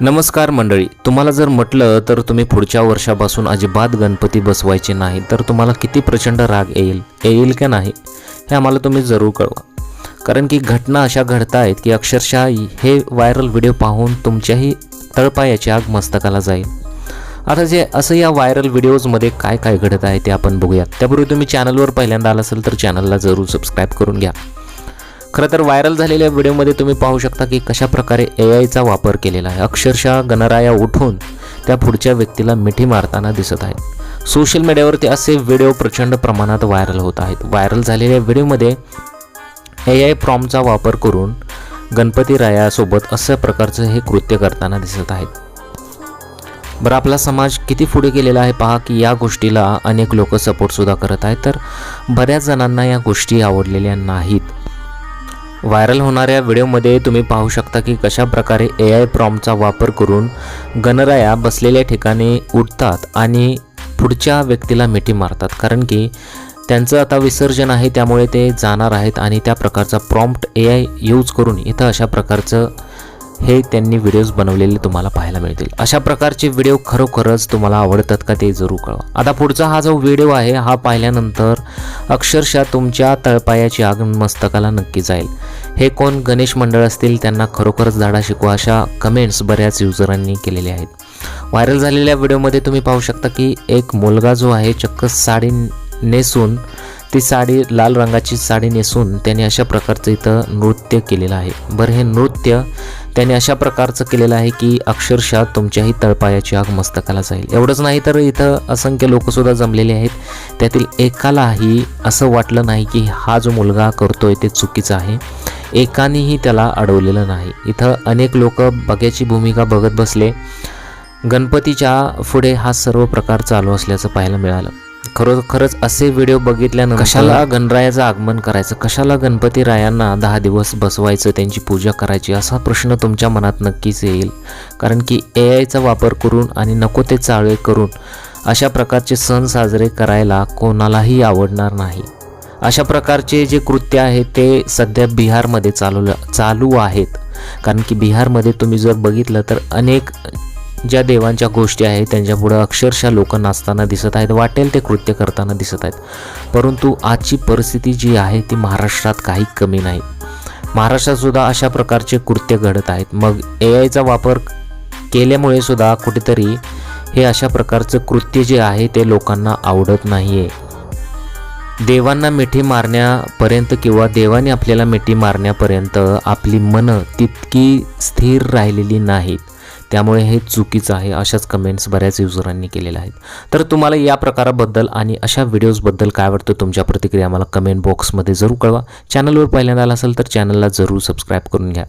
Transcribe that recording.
नमस्कार मंडळी तुम्हाला जर म्हटलं तर तुम्ही पुढच्या वर्षापासून अजिबात गणपती बसवायचे नाही तर तुम्हाला किती प्रचंड राग येईल येईल का नाही हे आम्हाला तुम्ही जरूर कळवा. कारण की घटना अशा घडत आहेत की अक्षरशः हे व्हायरल व्हिडिओ पाहून तुमच्याही तळपायाची आग मस्तकाला जाईल. आता जे असं या व्हायरल व्हिडिओजमध्ये काय काय घडत आहे ते आपण बघूयात. त्यापूर्वी तुम्ही चॅनलवर पहिल्यांदा आला असेल तर चॅनलला जरूर सबस्क्राईब करून घ्या. खरं तर व्हायरल झालेल्या व्हिडिओमध्ये तुम्ही पाहू शकता की कशा प्रकारे ए आयचा वापर केलेला आहे. अक्षरशः गणराया उठून त्या पुढच्या व्यक्तीला मिठी मारताना दिसत आहेत. सोशल मीडियावरती असे व्हिडिओ प्रचंड प्रमाणात व्हायरल होत आहेत. व्हायरल झालेल्या व्हिडिओमध्ये ए आय प्रॉमचा वापर करून गणपती रायासोबत अशा प्रकारचं हे कृत्य करताना दिसत आहेत. बरं आपला समाज किती पुढे गेलेला आहे पहा की या गोष्टीला अनेक लोक सपोर्टसुद्धा करत आहेत. तर बऱ्याच जणांना या गोष्टी आवडलेल्या नाहीत. व्हायरल होणाऱ्या व्हिडिओमध्ये तुम्ही पाहू शकता की कशा प्रकारे ए आय प्रॉमचा वापर करून गणराया बसलेल्या ठिकाणी उठतात आणि पुढच्या व्यक्तीला मिठी मारतात. कारण की त्यांचं आता विसर्जन आहे त्यामुळे ते जाणार आहेत आणि त्या प्रकारचा प्रॉम्प्ट ए आय यूज करून इथं अशा प्रकारचं हे त्यांनी व्हिडिओज बनवलेले तुम्हाला पाहायला मिळतील. अशा प्रकारचे व्हिडिओ खरोखरच तुम्हाला आवडतात का ते जरूर कळवा. आता पुढचा हा जो व्हिडिओ आहे हा पाहिल्यानंतर अक्षरशः तुमच्या तळपायाची आग मस्तकाला नक्की जाईल. हे कोण? गणेश मंडळ असतील त्यांना खरोखरच झाडा शिकवा अशा कमेंट्स बऱ्याच युजरांनी केलेल्या आहेत. व्हायरल झालेल्या व्हिडिओमध्ये तुम्ही पाहू शकता की एक मुलगा जो आहे चक्क साडी नेसून ती साडी लाल रंगाची साडी नेसून त्याने अशा प्रकारचं इथं नृत्य केलेलं आहे. बरं हे नृत्य त्याने अशा प्रकारचं केलेलं आहे की अक्षरशः तुमच्याही तळपायाची आग मस्तकाला जाईल. एवढंच नाही तर इथं असंख्य लोकसुद्धा जमलेले आहेत. त्यातील एकालाही असं वाटलं नाही की हा जो मुलगा करतोय ते चुकीचं आहे. एकानेही त्याला अडवलेलं नाही. इथं अनेक लोक बघ्याची भूमिका बघत बसले. गणपतीच्या पुढे हा सर्व प्रकार चालू असल्याचं पाहायला मिळालं. खरो खरंच असे व्हिडिओ बघितल्यानंतर कशाला गणरायाचं आगमन करायचं? कशाला गणपती रायांना दहा दिवस बसवायचं त्यांची पूजा करायची? असा प्रश्न तुमच्या मनात नक्कीच येईल. कारण की ए आयचा वापर करून आणि नको ते चाळे करून अशा प्रकारचे सण साजरे करायला कोणालाही आवडणार नाही. अशा प्रकारचे जे कृत्य आहे ते सध्या बिहारमध्ये चालू चालू आहेत. कारण की बिहारमध्ये तुम्ही जर बघितलं तर अनेक ज्या देवांच्या गोष्टी आहेत त्यांच्यापुढं अक्षरशः लोक नाचताना दिसत आहेत वाटेल ते कृत्य करताना दिसत आहेत. परंतु आजची परिस्थिती जी आहे ती महाराष्ट्रात काही कमी नाही. महाराष्ट्रातसुद्धा अशा प्रकारचे कृत्य घडत आहेत. मग ए आयचा वापर केल्यामुळे सुद्धा कुठेतरी हे अशा प्रकारचं कृत्य जे आहे ते लोकांना आवडत नाही आहे देवांना मिठी मारण्यापर्यंत किंवा देवाने आपल्याला मिठी मारण्यापर्यंत आपली मनं तितकी स्थिर राहिलेली नाहीत. त्यामुळे हे चुकीचं आहे अशाच कमेंट्स बऱ्याच युजरांनी केलेल्या आहेत. तर तुम्हाला या प्रकाराबद्दल आणि अशा व्हिडिओजबद्दल काय वाटतं तुमच्या प्रतिक्रिया मला कमेंट बॉक्समध्ये जरूर कळवा. चॅनलवर पहिल्यांदा आला असेल तर चॅनलला जरूर सबस्क्राईब करून घ्या.